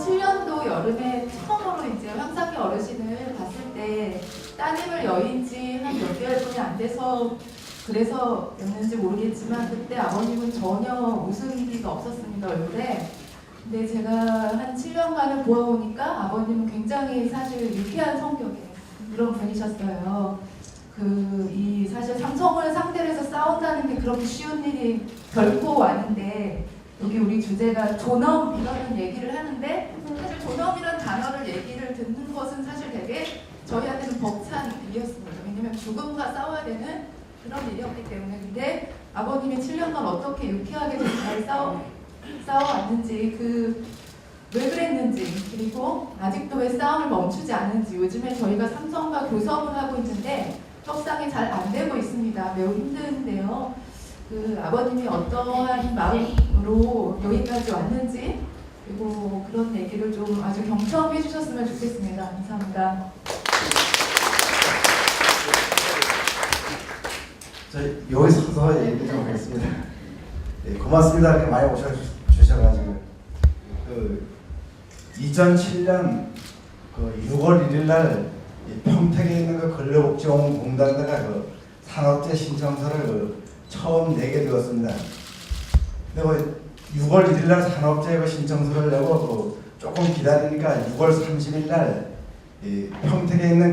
2007년도 여름에 처음으로 이제 황상희 어르신을 봤을 때 따님을 여인 지 한 몇 개월뿐이 안 돼서 그래서 였는지 모르겠지만 그때 아버님은 전혀 웃음기가 없었습니다 얼굴에. 근데 제가 한 7년간을 보아보니까 아버님은 굉장히 사실 유쾌한 성격의 그런 분이셨어요. 그 이 사실 삼성을 상대로 해서 싸운다는 게 그렇게 쉬운 일이 결코 아닌데 여기 우리 주제가 존엄이라는 얘기를 하는데 사실 존엄이라는 단어를 얘기를 듣는 것은 사실 되게 저희한테는 벅찬 일이었습니다. 왜냐면 죽음과 싸워야 되는 그런 일이었기 때문에 근데 아버님이 7년간 어떻게 유쾌하게 잘 싸워 싸워왔는지 그 왜 그랬는지 그리고 아직도 왜 싸움을 멈추지 않는지 요즘에 저희가 삼성과 교섭을 하고 있는데 협상이 잘 안 되고 있습니다. 매우 힘든데요. 그 아버님이 어떠한 마음으로 여기까지 왔는지 그리고 그런 얘기를 좀 아주 경청해 주셨으면 좋겠습니다. 감사합니다. 저 여기 서 서 얘기 좀 하겠습니다. 네, 고맙습니다. 이렇게 많이 오셔주셔가지고 그 2007년 그 6월 1일 날 평택에 있는 그 근로복지공단에다가 그 산업재 신청서를 그 처음 내게 되었습니다. 근데 그 6월 1일 날 산업재 그 신청서를 내고 그 조금 기다리니까 6월 30일 날이 평택에 있는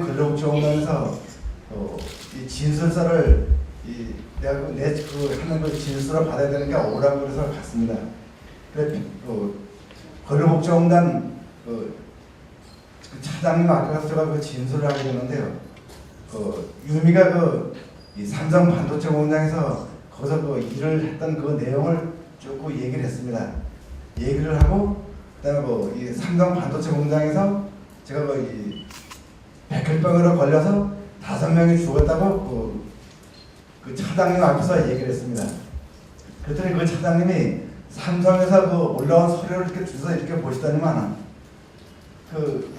어, 이 진술서를 이 내가 그 내 그 하는 그 진술을 받아야 되니까 오라고 그래서 갔습니다. 그래 그 근로복지공단 그, 그 차장님 가서 제가 그 진술을 하게 됐는데요. 그 유미가 그 이 삼성 반도체 공장에서 거기서 그 일을 했던 그 내용을 쭉 얘기를 했습니다. 얘기를 하고 그다음에 그이 삼성 반도체 공장에서 제가 그이 백혈병으로 걸려서 다섯 명이 죽었다고 그, 그 차장님 앞에서 얘기를 했습니다. 그랬더니 그 차장님이 삼성에서 그 올라온 서류를 이렇게 주서 이렇게 보시더니만 그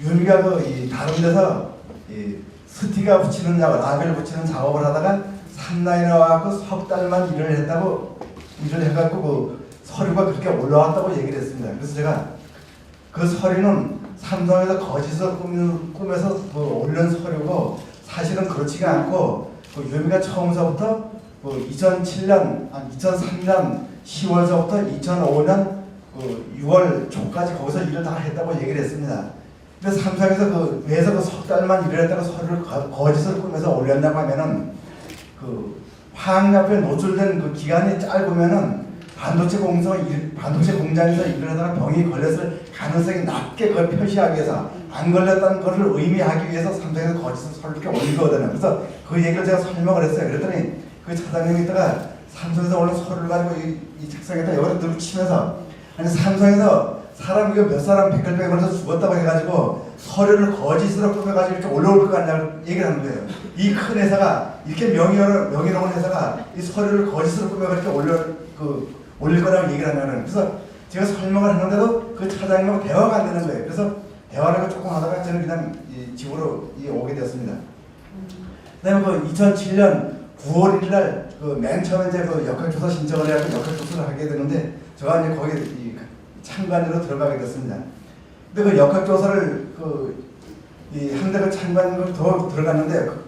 윤희가 그 이 다른 데서 이 스티가 붙이는 작업, 라벨 붙이는 작업을 하다가 산나이 나 와갖고 석 달만 일을 했다고 일을 해갖고 그 서류가 그렇게 올라왔다고 얘기를 했습니다. 그래서 제가 그 서류는 삼성에서 거짓을 꾸미- 꾸며 서 그 올린 서류고 사실은 그렇지가 않고 그 유미가 처음서부터 그 2007년, 한 2003년 10월서부터 2005년 그 6월 초까지 거기서 일을 다 했다고 얘기를 했습니다. 근데 삼성에서 그 왜서 그석 달만 일을 했다고 서류를 거- 거짓을 꾸며서 올렸냐고 하면은 그 화학약품에 노출된 그 기간이 짧으면은 반도체 공사 일, 반도체 공장에서 일을 하다가 병이 걸렸을 가능성이 낮게 그걸 표시하기 위해서 안 걸렸다는 것을 의미하기 위해서 삼성에서 거짓을 서류 이렇게 올리거든요. 그래서 그 얘기를 제가 설명을 했어요. 그랬더니 그 차장님이 있다가 삼성에서 올린 서류를 가지고 이, 이 책상에다 여기다 들고 치면서 아니 삼성에서 사람 이거 몇 사람 백혈병에 걸려서 죽었다고 해가지고 서류를 거짓으로 꾸며가지고 이렇게 올라올 것 같냐고 얘기를 하는 거예요. 이 큰 회사가 이렇게 명의로 명의로운 회사가 이 서류를 거짓으로 꾸며가지고 올려 그 올릴 거라고 얘기를 하면은 그래서 제가 설명을 하는데도 그 차장님하고 대화가 안 되는 거예요. 그래서 대화를 조금 하다가 저는 그냥 이 집으로 이 오게 되었습니다. 그다음에 그 2007년 9월 1일 날그 맨 처음에 이제 그 역학조사 신청을 해가지고 역학조사를 하게 되는데 제가 이제 거기 이 참관으로 들어가게 됐습니다. 근데 그 역학조사를 그이 함대가 참관으로 더 들어갔는데 그,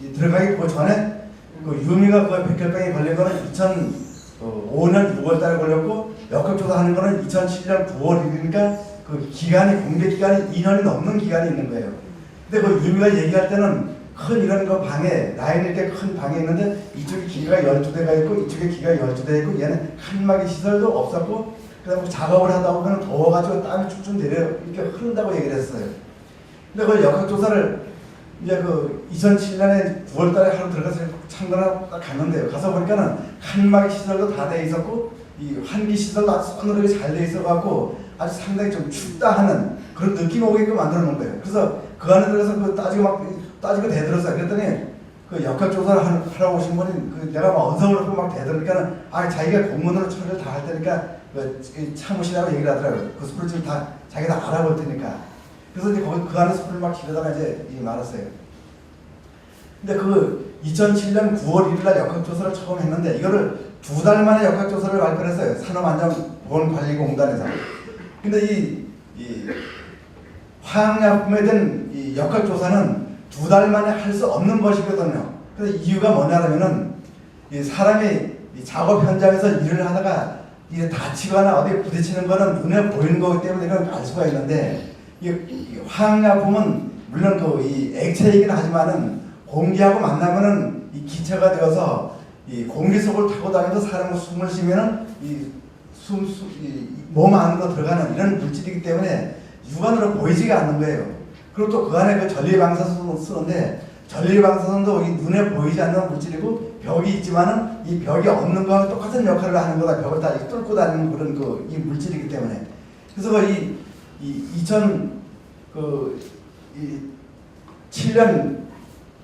이 들어가기 그 전에 그 유미가 그 백혈병에 걸린 거는 2005년 6월 달에 걸렸고 역학조사하는 거는 2007년 9월 1일이니까 그 기간이 공개 기간이 2년이 넘는 기간이 있는 거예요. 근데 그 유미가 얘기할 때는 큰 이런 거 방에 라인 이렇게 큰 방에 있는데 이쪽에 기가 12대가 있고 이쪽에 기가 12대 있고 얘는 칸막이 시설도 없었고 그다음에 작업을 하다 보면 더워가지고 땀이 쭉쭉 내려 이렇게 흐른다고 얘기를 했어요. 근데 그 역학조사를 이제 그 2007년에 9월달에 하루 들어가서 참관하러 딱 갔는데요. 가서 보니까는 칸막이 시설도 다 돼 있었고 이 환기 시설도 아주 서늘하게 잘 돼 있어갖고 아주 상당히 좀 춥다 하는 그런 느낌 오게끔 만들어 놓은 거예요. 그래서 그 안에 들어서 그 따지고 막 따지고 대들었어요. 그랬더니 그 역학조사를 하- 하러 오신 분이 그 내가 막 언성을 놓고 막 대들으니까는 아 자기가 공문으로 처리를 다 할 테니까 그 참으시라고 얘기를 하더라고요. 그 소리를 지금 다 자기가 다 알아볼 테니까. 그래서 이제 거기 그 안에 소리를 막 지르다가 이제 이 말았어요. 근데 그 2007년 9월 1일 날 역학조사를 처음 했는데 이거를 두 달 만에 역학조사를 발표했어요. 산업안전보건관리공단에서. 근데 이, 이 화학약품에 대한 이 역학 조사는 두 달 만에 할 수 없는 것이거든요. 그래서 이유가 뭐냐면은 이 사람이 이 작업 현장에서 일을 하다가 이게 다치거나 어디 부딪히는 거는 눈에 보이는 거기 때문에 이걸 알 수가 있는데 이, 이 화학약품은 물론 그 이 액체이긴 하지만은 공기하고 만나면은 이 기체가 되어서 이 공기 속을 타고 다니면서 사람은 숨을 쉬면은 이숨 몸 안으로 들어가는 이런 물질이기 때문에 육안으로 보이지가 않는 거예요. 그리고 또 그 안에 그 전리방사선을 쓰는데 전리방사선도 이 눈에 보이지 않는 물질이고 벽이 있지만은 이 벽이 없는 거와 똑같은 역할을 하는 거다. 벽을 다 뚫고 다니는 그런 그 이 물질이기 때문에 그래서 이, 이 2000, 그, 이 7년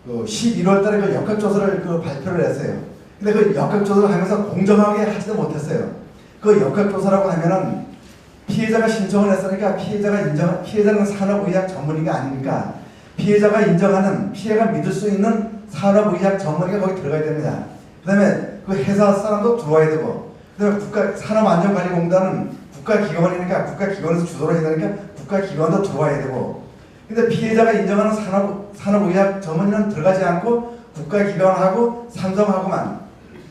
그 11월 달에 그 역학조사를 그 발표를 했어요. 근데 그 역학조사를 하면서 공정하게 하지도 못했어요. 그 역학조사라고 하면은 피해자가 신청을 했으니까 피해자가 인정, 피해자는 산업의학 전문의가 아닙니까? 피해자가 인정하는 피해가 믿을 수 있는 산업의학 전문의가 거기 들어가야 됩니다. 그 다음에 그 회사 사람도 들어와야 되고, 그 다음에 국가, 산업안전관리공단은 국가기관이니까 국가기관에서 주도를 해야 되니까 국가기관도 들어와야 되고, 근데 피해자가 인정하는 산업, 산업의학 전문의는 들어가지 않고 국가기관하고 삼성하고만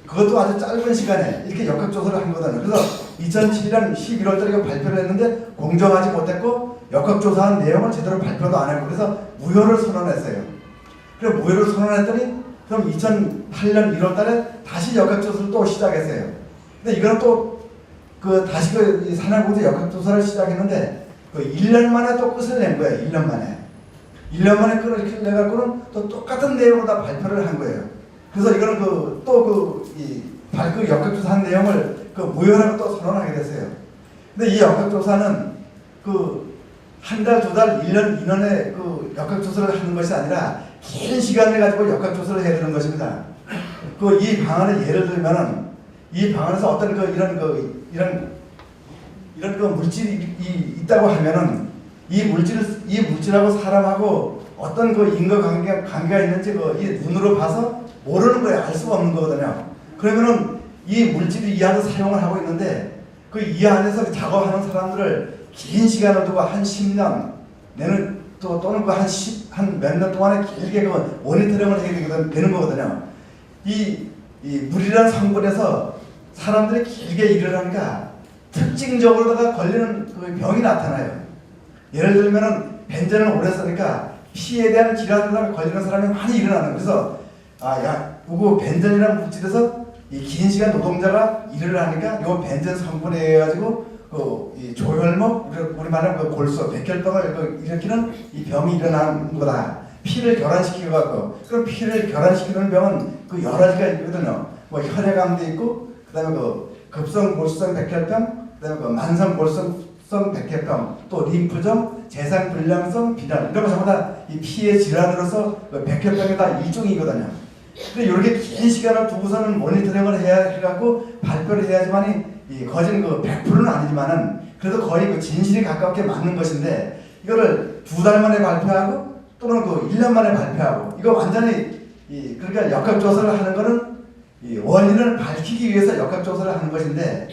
그것도 아주 짧은 시간에 이렇게 역학조사를 한 거거든요. 그래서 2007년 11월 달에 발표를 했는데 공정하지 못했고 역학조사한 내용을 제대로 발표도 안 했고 그래서 무효를 선언했어요. 그래서 무효를 선언했더니 그럼 2008년 1월 달에 다시 역학조사를 또 시작했어요. 근데 이거는 또 그 다시 그 산하공사 역학조사를 시작했는데 그 1년 만에 또 끝을 낸 거예요. 1년 만에. 1년 만에 끝을 이렇게 내갖고는 또 똑같은 내용으로 다 발표를 한 거예요. 그래서 이거는 그 또 그이 발표 역학조사한 내용을 그 무효라고 또 선언하게 됐어요. 근데 이 역학조사는 그 한 달, 두 달, 1년, 2년에 그 역학조사를 하는 것이 아니라 긴 시간을 가지고 역학조사를 해야 되는 것입니다. 그 이 방안을 예를 들면은 이 방안에서 어떤 그 이런 그 이런 이런 그 물질이 이- 있다고 하면은 이 물질을 이 물질하고 사람하고 어떤 그 인과 관계 관계가 있는지 그 이 눈으로 봐서 모르는 거예요. 알 수가 없는 거거든요. 그러면은 이 물질이 이 안에서 사용을 하고 있는데 그 이 안에서 작업하는 사람들을 긴 시간을 두고 한 10년 내는 또 또는 그 그한한몇 년 동안에 길게 그 모니터링을 해야 되거든- 되는 거거든요. 이, 이 물이라는 성분에서 사람들이 길게 일을 하니까 특징적으로다가 걸리는 그 병이 나타나요. 예를 들면은 벤젠을 오래 쓰니까 피에 대한 질환으로 걸리는 사람이 많이 일어나는. 그래서 아, 야, 요거 벤젠이라는 물질에서 이 긴 시간 노동자가 일을 하니까 요 벤젠 성분에 의해 가지고 그이 조혈목 우리 우리 말하는 그 골수 백혈병을 그 일으키는 이 병이 일어나는 거다. 피를 결란시키고 갖고 그럼 피를 결란시키는 병은 그 여러 가지가 있거든요. 뭐 혈액암도 있고 그다음에 그 급성 골수성 백혈병, 그다음에 그 만성 골수성 백혈병, 또 림프종, 재산 불량성 비단 이런 거 전부 다 이 피의 질환으로서 그 백혈병의 다 일종이거든요. 근데 이렇게 긴 시간을 두고서는 모니터링을 해야 해갖고 발표를 해야지만이 이 거진 그 100%는 아니지만은 그래도 거의 그 진실이 가깝게 맞는 것인데 이거를 두 달 만에 발표하고 또는 그 1년 만에 발표하고 이거 완전히 이 그러니까 역학조사를 하는 거는 이 원인을 밝히기 위해서 역학조사를 하는 것인데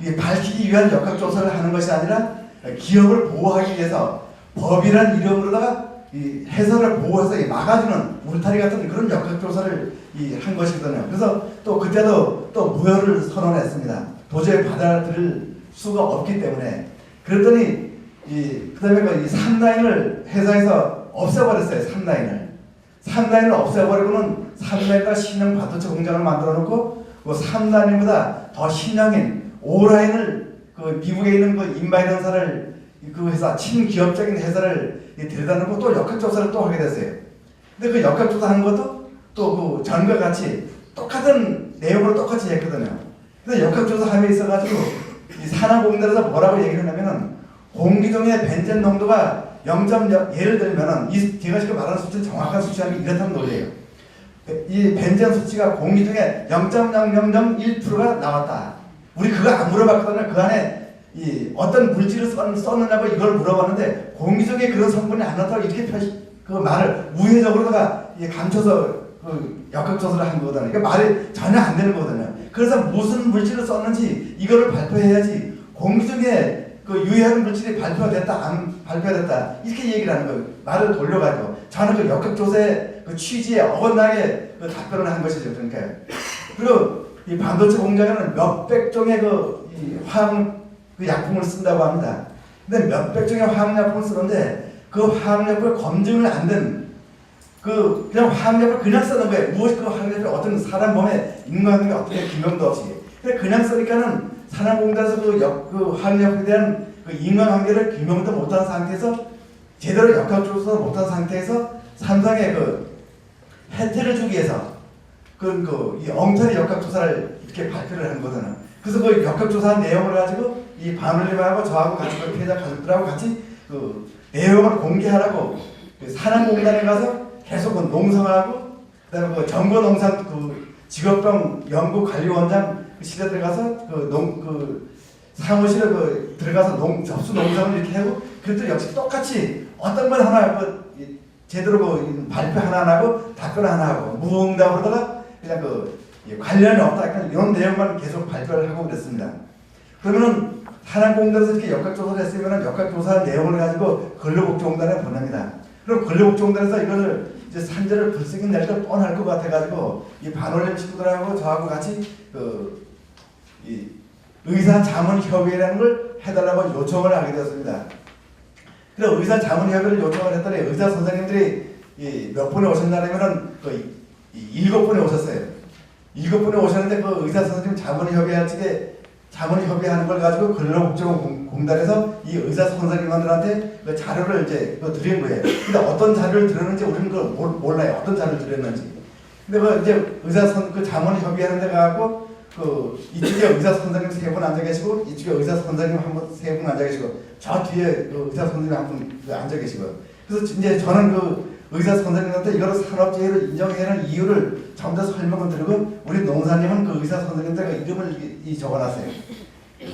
이 밝히기 위한 역학조사를 하는 것이 아니라 기업을 보호하기 위해서 법이란 이름으로다가 이 해설을 보호해서 이 막아주는 울타리 같은 그런 역학조사를 이 한 것이거든요. 그래서 또 그때도 또 무효를 선언했습니다. 도저히 받아들일 수가 없기 때문에 그랬더니 이 그다음에 그이 3라인을 회사에서 없애버렸어요. 3라인을 3라인을 없애버리고는 3라인과 신형 반도체 공장을 만들어 놓고 그 3라인보다 더 신형인 5라인을 그 미국에 있는 그 인바이런사를 그 회사 친기업적인 회사를 들여다 놓고 또 역학조사를 또 하게 됐어요. 근데 그 역학조사 하는 것도 또 그 전과 같이 똑같은 내용으로 똑같이 했거든요. 그래서 역학조사함에 있어가지고 이 산하공단에서 뭐라고 얘기를 하냐면은 공기 중에 벤젠 농도가 0. 예를 들면은 이 제가 지금 말하는 수치 정확한 수치하면 이렇다는 논리예요. 이 벤젠 수치가 공기 중에 0.0001%가 나왔다. 우리 그거 안 물어봤거든요. 그 안에 이 어떤 물질을 썼, 썼느냐고 이걸 물어봤는데 공기 중에 그런 성분이 안 나왔다고 이렇게 표시 그 말을 우회적으로다가 이 감춰서 그 역학조사를 한 거거든요. 그러니까 말이 전혀 안 되는 거거든요. 그래서 무슨 물질을 썼는지 이거를 발표해야지 공기 중에 그 유해한 물질이 발표됐다 안 발표됐다 이렇게 얘기를 하는 거예요. 말을 돌려가지고 저는 그 역학조사의 그 취지에 어긋나게 그 답변을 한 것이죠. 그러니까 그리고 이 반도체 공장에는 몇백 종의 그이 화학 그 약품을 쓴다고 합니다. 근데 몇백 종의 화학 약품을 쓰는데 그 화학 약품을 검증을 안된 그 그냥 화학약품을 그냥 쓰는 거예요. 무엇이 그 화학약품이 어떤 사람 몸에 인과관계 어떻게 기명도 없이. 근데 그냥 쓰니까는 산업공단에서 그, 역, 그 화학약품에 대한 그 인과관계를 규명도 못한 상태에서 제대로 역학조사 못한 상태에서 삼성의 그 혜택을 주기 위해서 그, 그, 이 엉터리 역학조사를 이렇게 발표를 한 거잖아요. 그래서 그 역학조사 내용을 가지고 이 바늘님하고 저하고 같이 그 피해자 가족들하고 같이 그 내용을 공개하라고 그 산업공단에 가서 계속 그 농성하고 그다음에 그 정보농산 그 직업병 연구 관리원장 그 시대 들어가서 그농그 사무실에 그 들어가서 농 접수 농성을 이렇게 하고 그것도 역시 똑같이 어떤 건 하나 그 이- 제대로 그 발표 하나 안 하고 답변 하나 하고 무응답으로다가 그냥 그이 관련이 없다 약간 이런 내용만 계속 발표를 하고 그랬습니다. 그러면은 산업공단에서 이렇게 역학조사를 했으면 역학조사 내용을 가지고 근로복지공단에 보냅니다. 그럼 근로복지공단에서 이거를 이제 산재를 불쑥이 낼때 뻔할 것 같아가지고 이 반올림 친구들하고 저하고 같이 그 이 의사 자문 협의라는 걸 해달라고 요청을 하게 되었습니다. 그래서 의사 자문 협의를 요청을 했더니 의사 선생님들이 이 몇 분이 오셨냐면은 그 일곱 분이 오셨어요. 일곱 분이 오셨는데 그 의사 선생님 자문 협의할 적에 자문 협의하는 걸 가지고 근로복지공단에서 이 의사 선생님들한테 그 자료를 이제 그 드린 거예요. 근데 어떤 자료를 드렸는지 우리는 그 몰- 몰라요. 어떤 자료를 드렸는지. 근데 그 이제 의사 선 그 자문 협의하는 데 가고 그 이쪽에 의사 선생님 세 분 앉아 계시고 이쪽에 의사 선생님 한분세 분 앉아 계시고 저 뒤에 그 의사 선생님 한 분 앉아 계시고 그래서 이제 저는 그 의사 선생님한테 이거를 산업재해를 인정해야 하는 이유를 전부 다 설명을 드리고 우리 농사님은 그 의사 선생님들 이름을 이, 이 적어놨어요.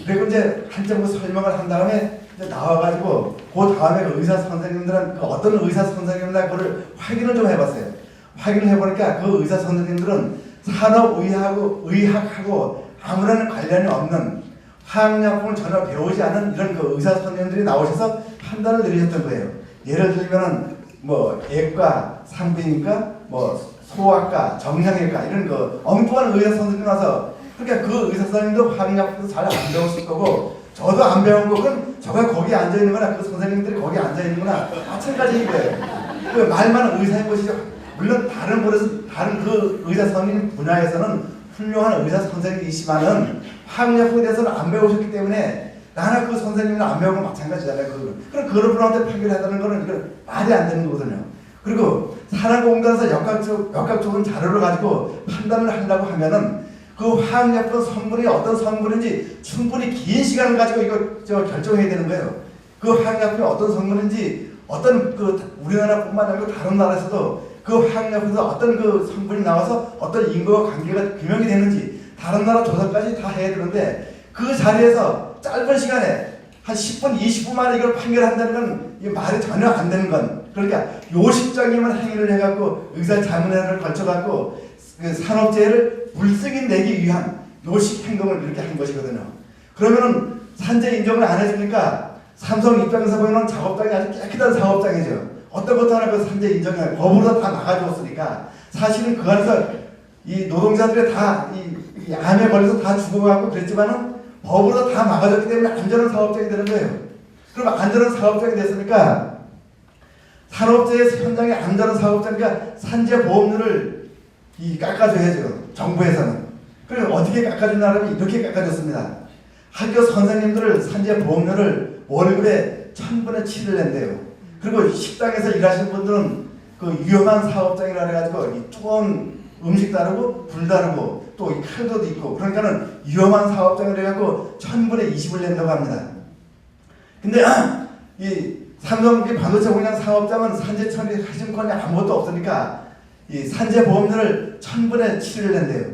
그리고 이제 한점 그 설명을 한 다음에 나와가지고 그 다음에 그 의사 선생님들은 그 어떤 의사 선생님이나 그걸 확인을 좀 해봤어요. 확인을 해보니까 그 의사 선생님들은 산업의학하고 의학하고 아무런 관련이 없는 화학약품을 전혀 배우지 않은 이런 그 의사 선생님들이 나오셔서 판단을 내리셨던 거예요. 예를 들면은 뭐 예과, 산부인과, 뭐 소아과, 정형외과 이런 그 엉뚱한 의사 선생님 와서 그러니까 그 의사 선생님도 화학약품도 잘안 배웠을 거고 저도 안 배운 거 그럼 저가 거기 앉아 있는 거나 그 선생님들이 거기 앉아 있는 거나 마찬가지인 거예요. 그 말만 의사인 것이죠. 물론 다른 분에서 다른 그 의사 선생님 분야에서는 훌륭한 의사 선생님이시지만은 화학약품에 대해서는 안 배우셨기 때문에 나나 그 선생님은 안건 마찬가지잖아요. 그 그럼 그런 분한테 판결하다는 거는 이건 말이 안 되는 거거든요. 그리고 산업공단에서 역학적 역학적인 자료를 가지고 판단을 하려고 하면은 그 화학약품 성분이 어떤 성분인지 충분히 긴 시간을 가지고 이거 저 결정해야 되는 거예요. 그 화학약품이 어떤 성분인지 어떤 그 우리나라뿐만 아니고 다른 나라에서도 그 화학약품에서 어떤 그 성분이 나와서 어떤 인과와 관계가 규명이 되는지 다른 나라 조사까지 다 해야 되는데 그 자리에서 짧은 시간에 한 10분, 20분 만에 이걸 판결한다는 건 이 말이 전혀 안 되는 건 그러니까 요식적인 행위를 해갖고 의사 자문회를 거쳐갖고 그 산업재해를 물쓰기 내기 위한 요식 행동을 이렇게 한 것이거든요. 그러면은 산재 인정을 안 해주니까 삼성 입장에서 보면 작업장이 아주 깨끗한 작업장이죠. 어떤 것도 하나 그 산재 인정을 법으로 다 막아주었으니까 사실은 그 안에서 이 노동자들이 다이 이 암에 걸려서 다 죽어가고 그랬지만은 법으로 다 막아줬기 때문에 안전한 사업장이 되는 거예요. 그럼 안전한 사업장이 됐으니까 산업재해 현장에 안전한 사업장이니까 산재 보험료를 이 깎아줘야죠. 정부에서는. 그럼 어떻게 깎아주냐면 이렇게 깎아줬습니다. 학교 선생님들을 산재 보험료를 월급의 천분의 칠을 낸대요. 그리고 식당에서 일하시는 분들은 그 위험한 사업장이라 해가지고 이 뜨거운 음식 다르고 불 다르고 또 이 칼도 있고 그러니까는 위험한 사업장을 해갖고 천분의 20을 낸다고 합니다. 근데 이 삼성 이 반도체 공장 사업장은 산재 처리 하심권이 아무것도 없으니까 이 산재 보험료를 천분의 7을 낸대요.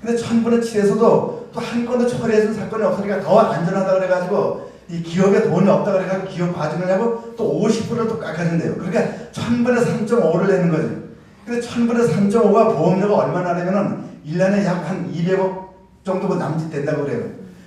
근데 천분의 7에서도 또 한 건도 처리해준 사건이 없으니까 더 안전하다 그래가지고 이 기업에 돈이 없다 그래가지고 기업 과징을 하고 또 50%를 또 깎아준대요. 그러니까 천분의 3.5를 내는 거죠. 근데 천분의 3.5가 보험료가 얼마나 되면은 1년에 약 한 200억 정도 남짓 된다고 그래요.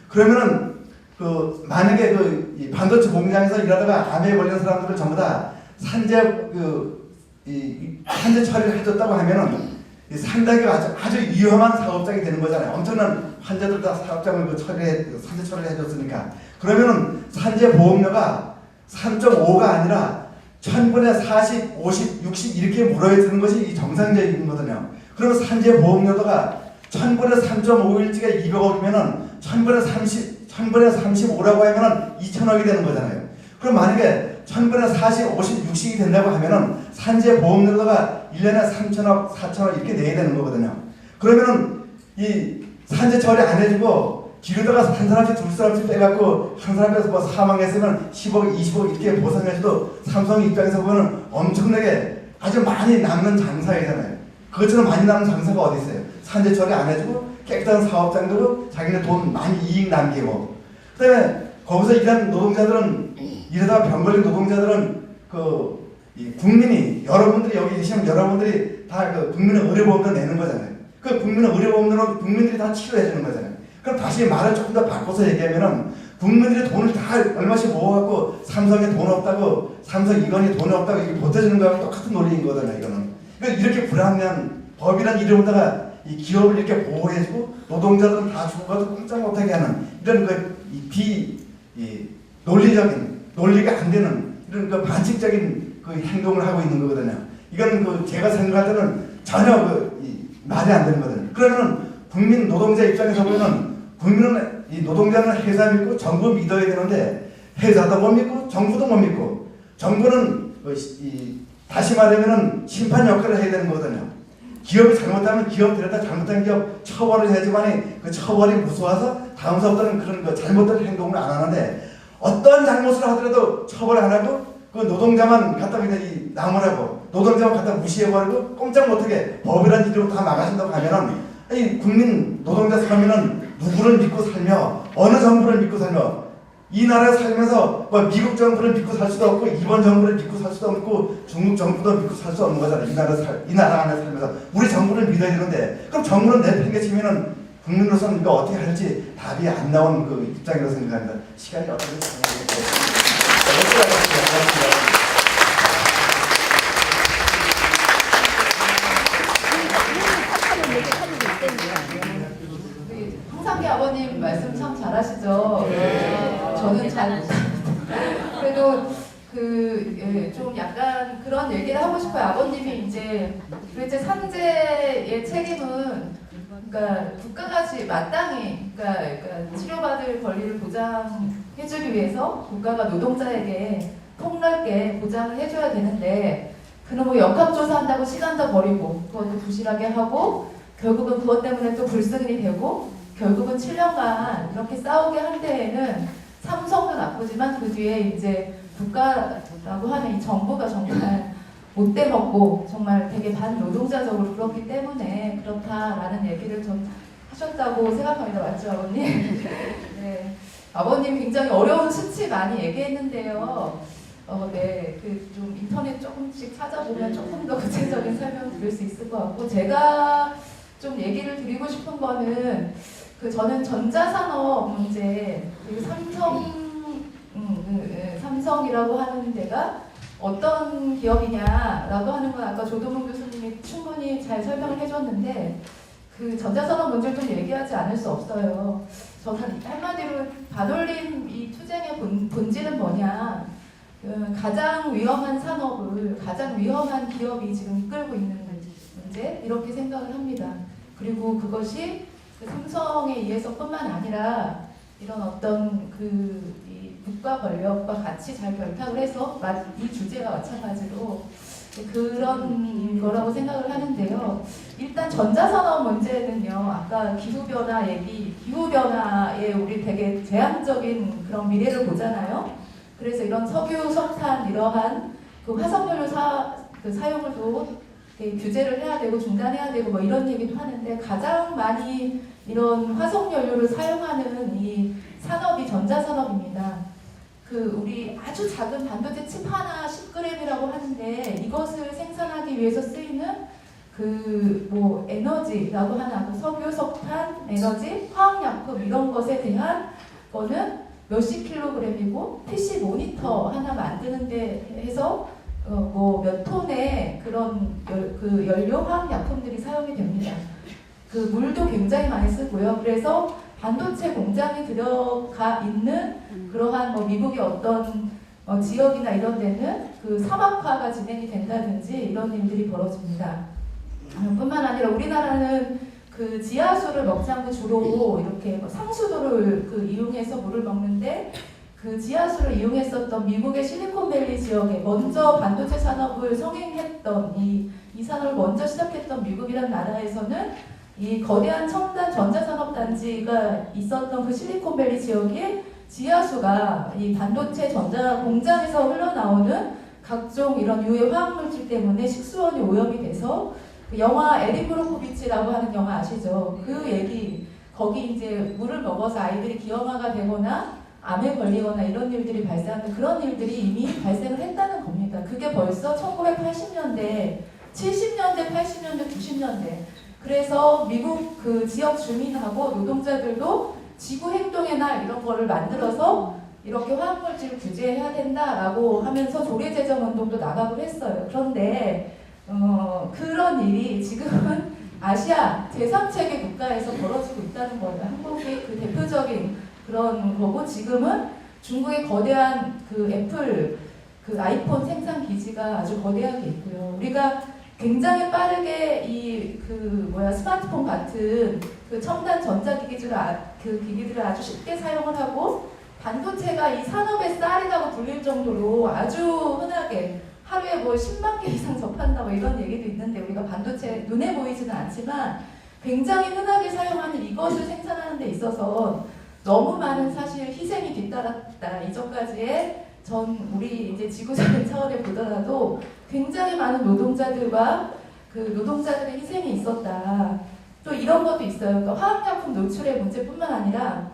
그러면은 그 만약에 그이 반도체 공장에서 일하다가 암에 걸린 사람들을 전부 다 산재 그이 산재 처리를 해줬다고 하면은 이 상당히 아주, 아주 위험한 사업장이 되는 거잖아요. 엄청난 환자들 다 사업장을 그 처리해 산재 처리를 해줬으니까 그러면은 산재 보험료가 3.5가 아니라 1000분의 40, 50, 60 이렇게 물어야 되는 것이 이 정상적인 거거든요. 그러면 산재 보험료가 1000분의 3.5일지가 200억이면은 1000분의 30, 1000분의 35라고 하면은 2000억이 되는 거잖아요. 그럼 만약에 1000분의 40, 50, 60이 된다고 하면은 산재 보험료가 1년에 3천억, 4천억 이렇게 내야 되는 거거든요. 그러면은 이 산재 처리 안 해주고 기르다가 한 사람씩 둘 사람씩 빼갖고 한 사람에서 뭐 사망했으면 10억, 20억 이렇게 보상해줘도 삼성 입장에서 보면 엄청나게 아주 많이 남는 장사이잖아요. 그것처럼 많이 남는 장사가 어디 있어요? 산재 처리 안 해주고 깨끗한 사업장도 자기네 돈 많이 이익 남기고 그다음에 거기서 일하는 노동자들은 이러다가 병 걸린 노동자들은 그이 국민이 여러분들이 여기 계시면 여러분들이 다 그 국민의 의료보험료 내는 거잖아요. 그 국민의 의료보험료는 국민들이 다 치료해 주는 거잖아요. 그럼 다시 말을 조금 더 바꿔서 얘기하면은 국민들이 돈을 다 얼마씩 모아갖고 삼성에 돈 없다고 삼성 이건희 돈 없다고 이렇게 보태주는 거하고 똑같은 논리인 거잖아요. 이거는 그러니까 이렇게 불합리한 법이란 이름으로다가 이 기업을 이렇게 보호해주고 노동자들은 다 죽어도 꼼짝 못하게 하는 이런 그비 이 논리적인 논리가 안 되는 이런 그 반칙적인 그 행동을 하고 있는 거거든요. 이건 그 제가 생각할 때는 전혀 그 이, 말이 안 되는 거거든요. 그러면은 국민 노동자 입장에서 보면은 국민은 이 노동자는 회사 믿고 정부 믿어야 되는데 회사도 못 믿고 정부도 못 믿고 정부는 그 시- 이, 다시 말하면은 심판 역할을 해야 되는 거거든요. 기업이 잘못하면 기업 들여다 잘못한 기업 처벌을 해야지만이 그 처벌이 무서워서 다음서부터는 그런 그 잘못된 행동을 안 하는데 어떤 잘못을 하더라도 처벌 안 하고 그 노동자만 갖다 그냥 이 나무라고 노동자만 갖다 무시해버리고 꼼짝 못하게 법이란 이름으로 다 막아준다고 하면은 아니 국민 노동자 살면은 누구를 믿고 살며 어느 정부를 믿고 살며 이 나라에 살면서 뭐 미국 정부를 믿고 살 수도 없고 일본 정부를 믿고 살 수도 없고 중국 정부도 믿고 살 수 없는 거잖아요. 이 나라 살, 이 나라 안에 살면서 우리 정부를 믿어야 되는데 그럼 정부는 내팽개치면은 국민으로서는 이거 어떻게 할지 답이 안 나온 그 입장이라고 생각합니다. 시간이 어떻게 되는지 우리 황상기 아버님 말씀 참 잘하시죠. 네, 저는 잘 그래도 그좀 약간 그런 얘기를 하고 싶어요. 아버님이 이제 그 이제 산재의 책임은 그러니까 국가가 지 마땅히 그러니까, 그러니까 치료받을 권리를 보장해주기 위해서 국가가 노동자에게 폭넓게 보장을 해줘야 되는데 그는 뭐 역학조사한다고 시간도 버리고 그것도 부실하게 하고 결국은 그것 때문에 또 불승인이 되고 결국은 7년간 이렇게 싸우게 한 데에는 삼성도 나쁘지만 그 뒤에 이제 국가라고 하는 이 정부가 정말 못돼 먹고 정말 되게 반노동자적으로 그렇기 때문에 그렇다라는 얘기를 좀 하셨다고 생각합니다. 맞죠, 아버님? 네. 아버님 굉장히 어려운 수치 많이 얘기했는데요. 어, 네. 그 좀 인터넷 조금씩 찾아보면 조금 더 구체적인 설명을 드릴 수 있을 것 같고 제가 좀 얘기를 드리고 싶은 거는 그 저는 전자산업 문제 그리고 삼성 음, 그, 예, 삼성이라고 하는 데가 어떤 기업이냐라고 하는 건 아까 조동훈 교수님이 충분히 잘 설명을 해줬는데 그 전자산업 문제를 좀 얘기하지 않을 수 없어요. 저는 한마디로 반올림 이 투쟁의 본, 본질은 뭐냐? 그 가장 위험한 산업을 가장 위험한 기업이 지금 이끌고 있는 문제 이렇게 생각을 합니다. 그리고 그것이 그 삼성에 의해서뿐만 아니라 이런 어떤 그이 국가 권력과 같이 잘 결탁을 해서 마- 이 주제가 마찬가지로 그런 거라고 생각을 하는데요. 일단 전자산업 문제는요. 아까 기후 변화 얘기, 기후 변화에 우리 되게 제한적인 그런 미래를 보잖아요. 그래서 이런 석유, 석탄 이러한 그 화석연료 사, 그 사용을 또 규제를 해야 되고 중단해야 되고 뭐 이런 얘기도 하는데 가장 많이 이런 화석연료를 사용하는 이 산업이 전자산업입니다. 그 우리 아주 작은 반도체 칩 하나 10g이라고 하는데 이것을 생산하기 위해서 쓰이는 그 뭐 에너지라고 하나 그 석유, 석탄, 에너지, 화학약품 이런 것에 대한 거는 몇십 킬로그램이고 PC 모니터 하나 만드는데 해서 어, 뭐몇 톤의 그런 열, 그 연료 화학 약품들이 사용이 됩니다. 그 물도 굉장히 많이 쓰고요. 그래서 반도체 공장에 들어가 있는 그러한 뭐 미국의 어떤 어, 지역이나 이런 데는 그 사막화가 진행이 된다든지 이런 일들이 벌어집니다. 음, 뿐만 아니라 우리나라는 그 지하수를 먹지 않고 주로 이렇게 뭐 상수도를 그 이용해서 물을 먹는데 그 지하수를 이용했었던 미국의 실리콘밸리 지역에 먼저 반도체 산업을 성행했던 이, 이 산업을 먼저 시작했던 미국이라는 나라에서는 이 거대한 첨단 전자산업 단지가 있었던 그 실리콘밸리 지역에 지하수가 이 반도체 전자 공장에서 흘러나오는 각종 이런 유해 화학물질 때문에 식수원이 오염이 돼서 그 영화 에린 브로코비치라고 하는 영화 아시죠? 그 얘기 거기 이제 물을 먹어서 아이들이 기형아가 되거나 암에 걸리거나 이런 일들이 발생하는 그런 일들이 이미 발생을 했다는 겁니다. 그게 벌써 1980년대, 70년대, 80년대, 90년대. 그래서 미국 그 지역 주민하고 노동자들도 지구 행동의 날 이런 거를 만들어서 이렇게 화학물질 규제해야 된다라고 하면서 조례 제정 운동도 나가고 했어요. 그런데 어, 그런 일이 지금은 아시아 제3세계 국가에서 벌어지고 있다는 거예요. 한국이 그 대표적인 그런 거고 지금은 중국의 거대한 그 애플 그 아이폰 생산 기지가 아주 거대하게 있고요. 우리가 굉장히 빠르게 이 그 뭐야 스마트폰 같은 그 첨단 전자기기들을 아, 그 기기들을 아주 쉽게 사용을 하고 반도체가 이 산업의 쌀이라고 불릴 정도로 아주 흔하게 하루에 뭐 10만 개 이상 접한다고 이런 얘기도 있는데 우리가 반도체 눈에 보이지는 않지만 굉장히 흔하게 사용하는 이것을 생산하는 데 있어서 너무 많은 사실 희생이 뒤따랐다. 이전까지의 전 우리 이제 지구적인 차원에 보더라도 굉장히 많은 노동자들과 그 노동자들의 희생이 있었다. 또 이런 것도 있어요. 그러니까 화학약품 노출의 문제뿐만 아니라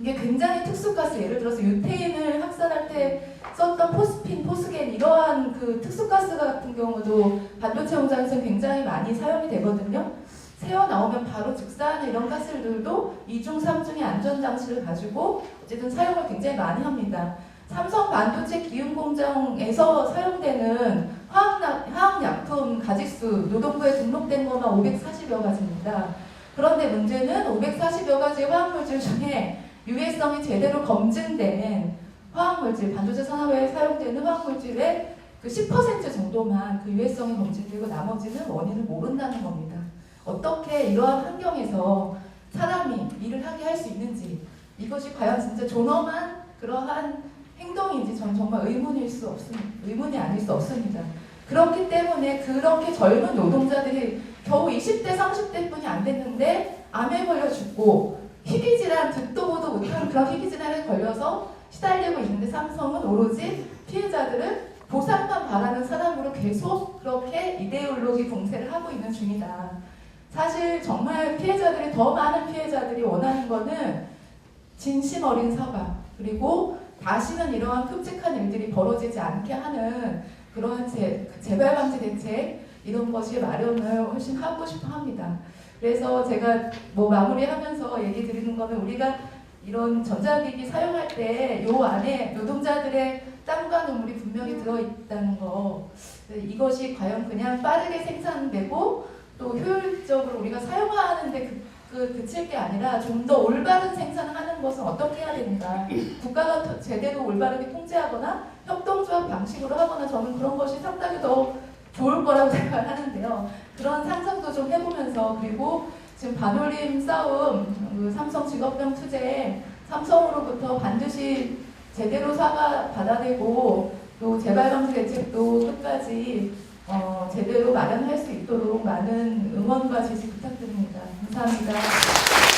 이게 굉장히 특수가스 예를 들어서 유태인을 학살할 때 썼던 포스핀, 포스겐 이러한 그 특수가스 같은 경우도 반도체 공장에서 굉장히 많이 사용이 되거든요. 새어 나오면 바로 즉사하는 이런 가스들도 이중 삼중의 안전 장치를 가지고 어쨌든 사용을 굉장히 많이 합니다. 삼성 반도체 기흥 공장에서 사용되는 화학, 화학 약품 가짓수 노동부에 등록된 것만 540여 가지입니다. 그런데 문제는 540여 가지의 화학물질 중에 유해성이 제대로 검증된 화학물질, 반도체 산업에 사용되는 화학물질의 그 10% 정도만 그 유해성이 검증되고 나머지는 원인을 모른다는 겁니다. 어떻게 이러한 환경에서 사람이 일을 하게 할 수 있는지 이것이 과연 진짜 존엄한 그러한 행동인지 저는 정말 의문일 수 없습니다. 의문이 아닐 수 없습니다. 그렇기 때문에 그렇게 젊은 노동자들이 겨우 20대, 30대뿐이 안 됐는데 암에 걸려 죽고 희귀질환 듣도 보도 못한 그런 희귀질환에 걸려서 시달리고 있는데 삼성은 오로지 피해자들을 보상만 바라는 사람으로 계속 그렇게 이데올로기 봉쇄를 하고 있는 중이다. 사실 정말 피해자들이 더 많은 피해자들이 원하는 거는 진심 어린 사과 그리고 다시는 이러한 끔찍한 일들이 벌어지지 않게 하는 그러한 재, 재발 방지 대책 이런 것이 마련을 훨씬 하고 싶어 합니다. 그래서 제가 뭐 마무리하면서 얘기 드리는 거는 우리가 이런 전자기기 사용할 때 요 안에 노동자들의 땀과 눈물이 분명히 들어있다는 거 이것이 과연 그냥 빠르게 생산되고 또 효율적으로 우리가 사용하는데 그, 그 그칠 게 아니라 좀 더 올바른 생산을 하는 것은 어떻게 해야 되는가 국가가 더 제대로 올바르게 통제하거나 협동조합 방식으로 하거나 저는 그런 것이 상당히 더 좋을 거라고 생각하는데요. 그런 상상도 좀 해보면서 그리고 지금 반올림 싸움 그 삼성 직업병 투쟁 삼성으로부터 반드시 제대로 사과 받아내고 또 재발 방지 대책도 끝까지 어, 제대로 마련할 수 있도록 많은 응원과 지지 부탁드립니다. 감사합니다.